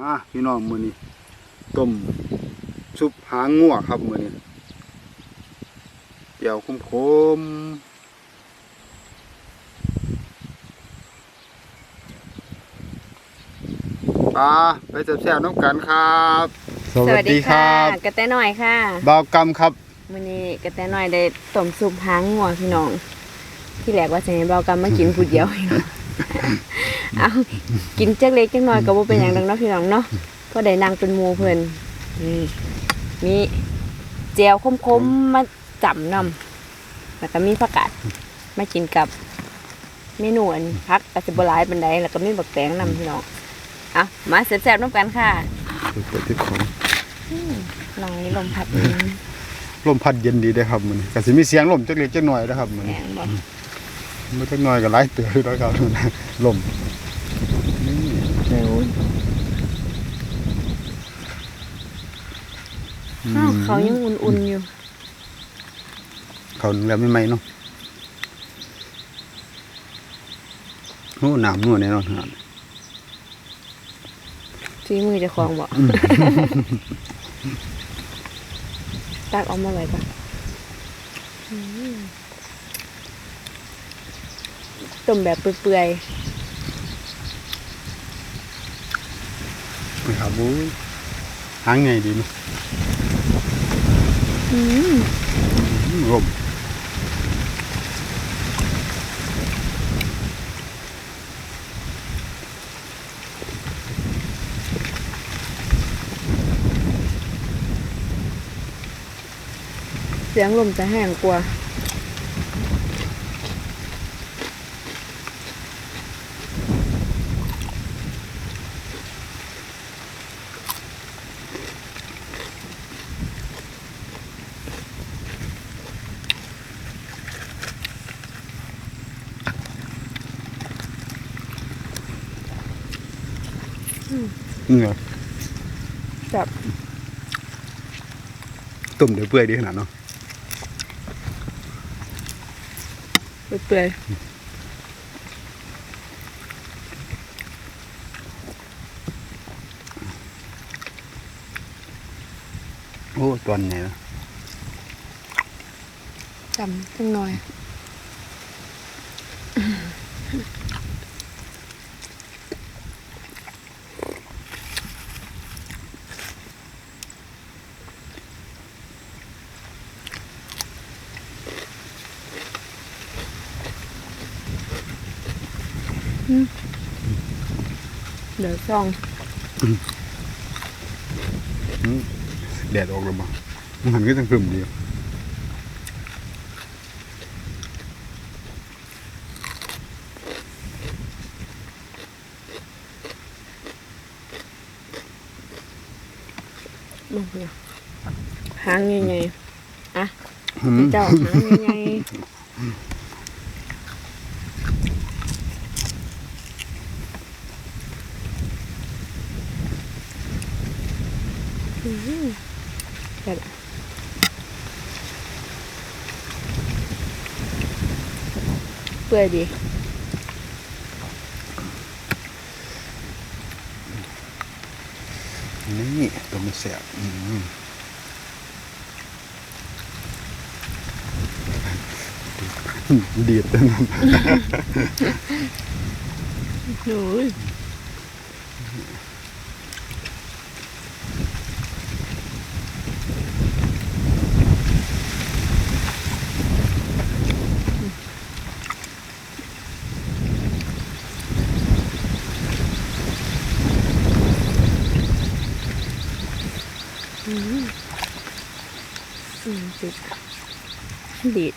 อะพี่น้องมื้อนี้ต้มซุปหางงัวครับมื้อนี้เดี๋ยวคมๆปลาไปแซ่บๆน้ำกันครับกระแตหน่อยค่ะบ่าวกรรมครับ มื้อนี้กระแตหน่อยได้ต้มซุปหางงัวพี่น้อง ที่แรกว่าจะให้เบากำมากินผู้เดียว เอากินจักเล็กจักน้อยก็บ่เป็นหยังดอกเนาะพี่น้องเนาะเพราะได้นั่งเป็นหมู่เพิ่นนี่มีแจวคมๆมาจำนำแล้วก็มีผักกาดมากินกับเมนูอันพักก็สิบ่หลายปานใดแล้วก็มีบักแตงนำพี่น้องเอามาแซ่บๆนํกันค่ะเปิดที่ของลองนี้ลมพัดลมพัดเย็นดีเด้อครับมื้อนี้ก็สิมีเสียงลมจักเล็กจักน้อยนะครับมื้อแหนี้งบ่บ่จักน้อยก็หลายเตืออยู่แล้วครับลมนี่ เร็วอืมอ้าวเขายังอุ่นๆอยู่ เขาแล้วไม่ไหมเนาะโอ้น้ำนัวแน่นอนครับที่มือเจะคลองบ่ตักเออกมาไว้ปะอืมต้มแบบเปื่อย ครับโอ้ยหางไงดีเนาะๆอืมอืมลมเสียงลมจะแห้งกว่า เหงื่อแบบต้มเดี๋ยวเปื่อยดีขนาดเนาะเปื่อยโอ้ตอนไหนนะๆจำจังหน่อย เดี๋ยวซองแดดออกแล้วมั้งมันหันก็ต้องกลุ่มเดียวมึงเนี่ยหางใหญ่ๆอะอืมเจ้าหางใหญ่ๆอืมเดี๋ยวนะเปื่อยดีนี่ตัวมันแสบอืมดีดตั้งนั้นโอ้ยอืม อืมติดดีด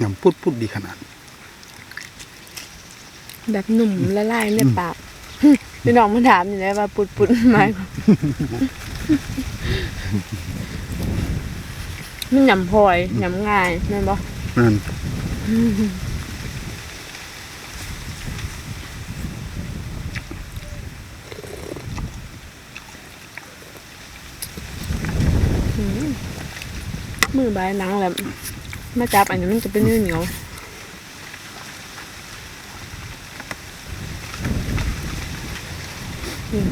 ยำพุดพุดดีขนาด แบบหนุ่มละลายในปาก พี่น้องมาถามอยู่เลยว่าปุดปุดไหมมันหยำพลอยหยำง่ายแม่นบ่นั่นมือใบหนังแหละมาจับอันนี้มันจะเป็นเนื้อเหนียว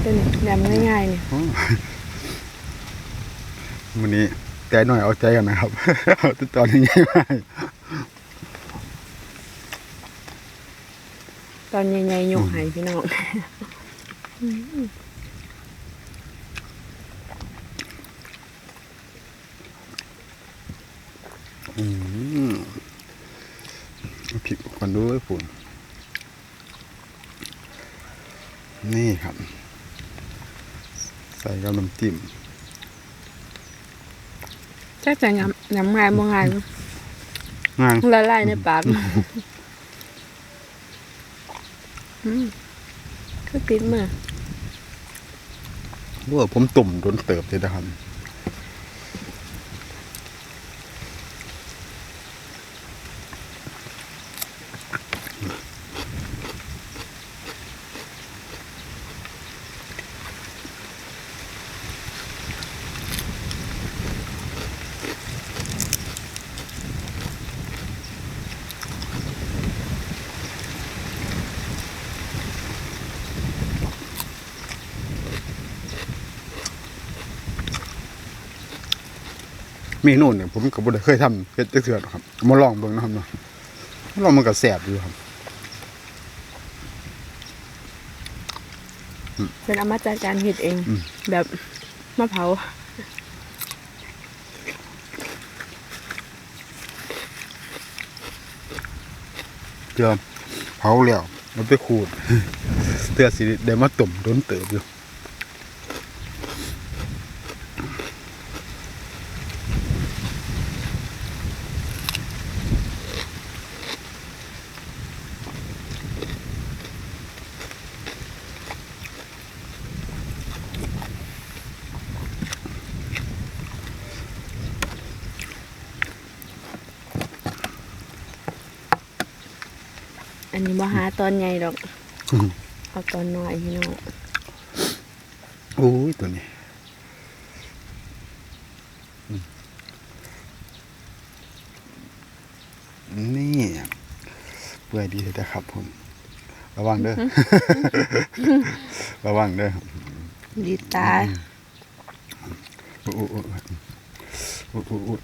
ตัวนี้แบบง่ายๆนี่อ๋อวันนี้ใจหน่อยเอาใจกันนะครับเอาแต่ตอนนี้ง่ายมากตอนใหญ่ๆยกให้พี่น้องอืมเอาผิดก่อนด้วยฝุ่นนี่ครับใส่กับน้ำจิ้มจักจะยำยำง่ายบ่ง่ายงานละลายในปากอืมก็ติดมือว่าผมตุ่มโดนเติบเลยนะครับ เมนูเนี่ยผมก็บ่ได้เคยทำเฮ็ดจักเทื่อหรอกครับมาลองเบิ่งนะครับเนาะลองมันก็แซ่บอยู่ครับเป็นเอามาจัดการเฮ็ดเองอืมแบบมะเผาเจอเผาแล้วมันไปขูดเตือสิได้มาตุ่มโดนเติบอยู่ อันนี้บ่หาตอนใหญ่ดอก เอาตอนน้อยพี่น้องโอ้ยตัวนี้อืมนี่เปื่อยดีเลยนะครับผม ระวังเด้อ ระวังเด้อ ดีตาอุ๊ยอุ๊ยอุ๊ยอุ๊ยอุ๊ยอุ๊ย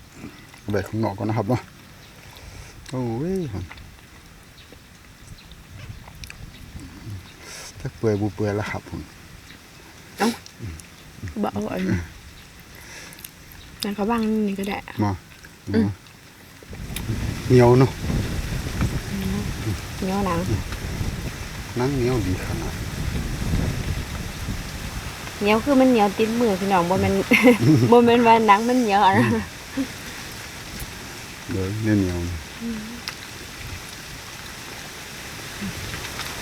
เอาไปข้างนอกก่อนนะครับเนาะ โอ้ย ถ้าเปื่อยบูเปื่อยแล้วครับผมบ่เอาอันนี้นั่นเขาบ้างนี่ก็ได้มาเหนียวเนาะเหนียวหนังนั่งเหนียวดีขนาดเหนียวคือมันเหนียวติดมือพี่น้องบ่แม่นบ่แม่นว่าหนังมันเหนียวอะนะเดี๋ยวเหนียวเหนียวๆ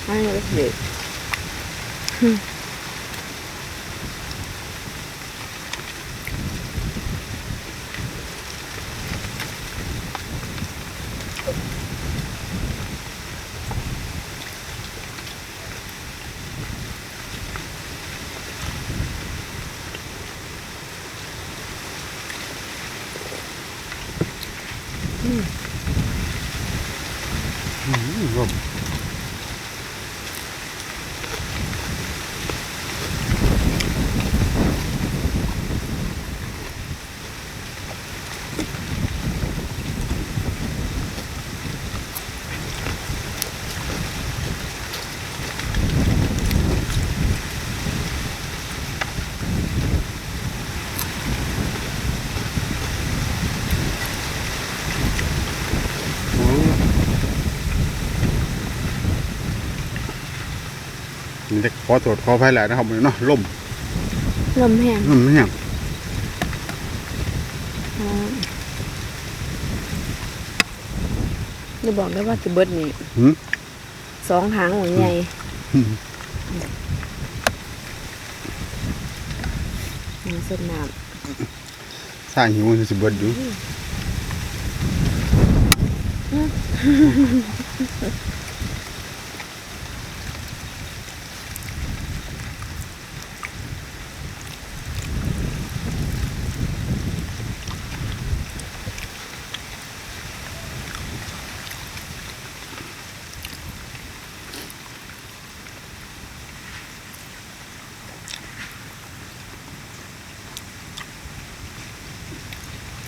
มันก็ สิ อืมร่ม โอ้ นี่จะขอตรวจขอภายหลายนะครับมันเนาะล่มลมแห้งล่มไม่แห้งอ่าจะบอกได้ว่าสิเบิดนี่หืมสองหางหัวใหญ่หืมน้ำสดน้สร้างหิวมันสิเบิดอยู่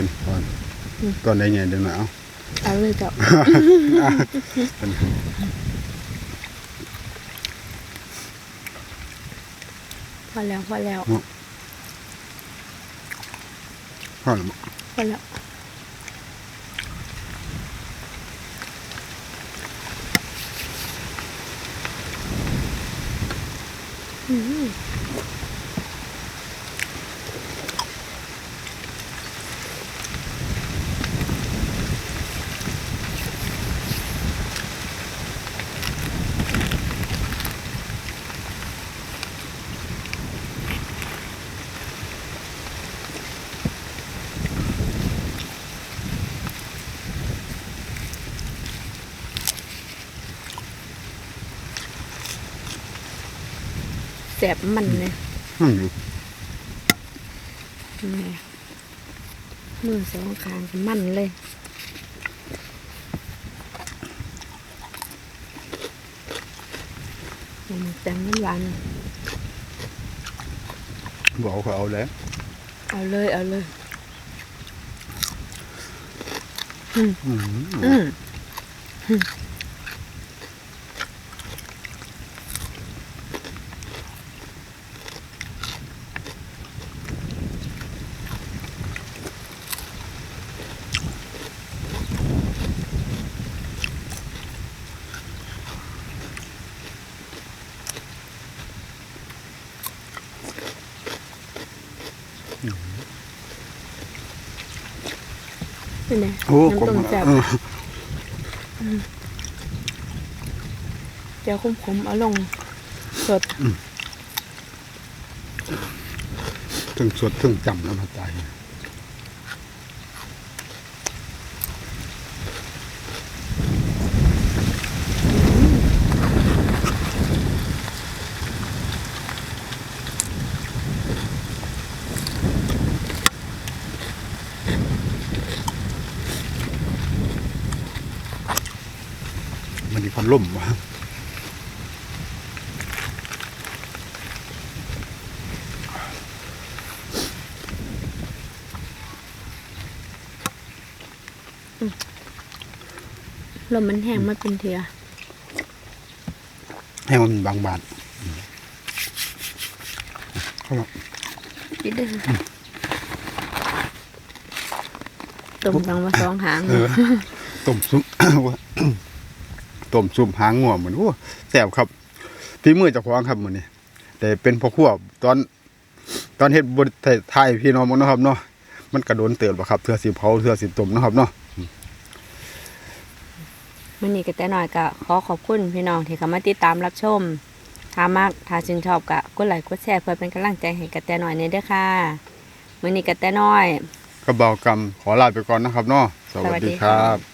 วนี้ก่อนตัวไหนใหญ่เดี๋ยวหน่อยเอาเอาเลยเจ้า พอแล้วพอแล้วพ่อหรือเปล่าพอแล้วอืม สบมันเลยอืมอยู่แม่มือสองข้างก็มันเลยมันแตงมันหวานบอกเขาเอาแล้วเอาเลยเอาเลยอืมอืมเป็นไงโอ้กลมน้ำต้มแซ่บเออเจียวขมๆเอาลงสดถึงสดถึงจำแล้วมาตาย ลมมันแห้งมาเป็นเถื่อให้มันบางบาทเข้ามาปิดเด้อต้มตังมาสองหางเออต้มซุปต้มซุปหางง่วเหมือนโอ้แซ่บครับฝีมือเจ้าของครับมื้อนี้แต่เป็นพ่อครัวตอน ตอนเฮ็ดบ่ได้ถ่ายพี่น้องบ่เนาะครับเนาะมันกระโดนเติบบ่ครับเทื่อสิเผาเทื่อสิต้มเนาะครับเนาะ มันนี่ก็แต่หน่อยก็ขอขอบคุณพี่น้องที่เข้ามาติดตามรับชมถ้ามากถ้าชื่นชอบก็กดไลค์กดแชร์เพื่อเป็นกำลังใจให้กระแตหน่อยเนี่ยด้อค่ะมือนี้กระแตน้อย กระเบากรรมขอลาไปก่อนนะครับเนาะสวัสวัสดีครับ